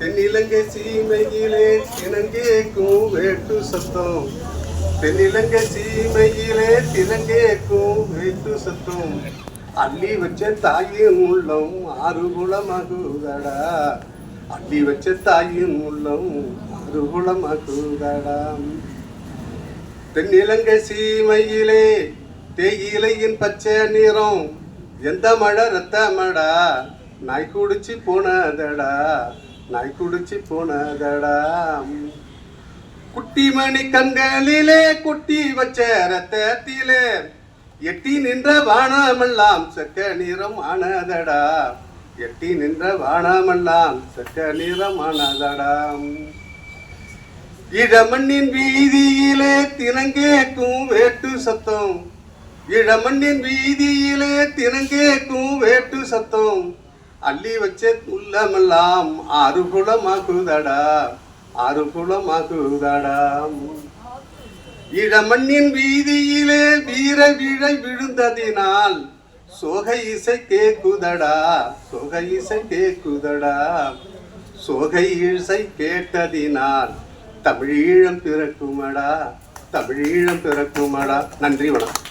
தென்னிலங்கை சீமையிலே தினங்கேக்கும் வேட்டு சத்தம். தென்னிலங்கை சீமையிலே தினங்கேக்கும் வேட்டு சத்தம். அள்ளி வச்ச தாயின் உள்ளம் ஆறுகுளமாகுதடா அள்ளி வச்ச தாயின் உள்ளம் ஆறுகுளமாகுதடா தென்னிலங்கை சீமையிலே தேயிலையின் பச்சை நிறம் எந்த மழை ரத்த மடா நாய் குடிச்சு போனதடா. நாய் குடிச்சு போனதடா. குட்டிமணி கண்களிலே குட்டி வச்ச ரத்தத்திலே எட்டி நின்ற வானமெல்லாம் செக்க நிறம் ஆனதடா. எட்டி நின்ற வானமெல்லாம் செக்க நிறம் ஆனதடா. இளமண்ணின் வீதியிலே தினங்கேக்கும் வேட்டு சத்தம். இளமண்ணின் வீதியிலே தினங்கேக்கும் வேட்டு சத்தம். அள்ளி வச்ச உள்ளமெல்லாம் ஆறு குளமாக்குதடா ஆறு குளமாக்குதடா இளமண்ணின் வீதியிலே வீர விழை விழுந்ததினால் சோக இசை கேக்குதடா சோக இசை கேக்குதடா சோக இசை கேட்டதினால் தமிழீழம் பிறக்குமடா தமிழீழம் பிறக்குமடா. நன்றி வணக்கம்.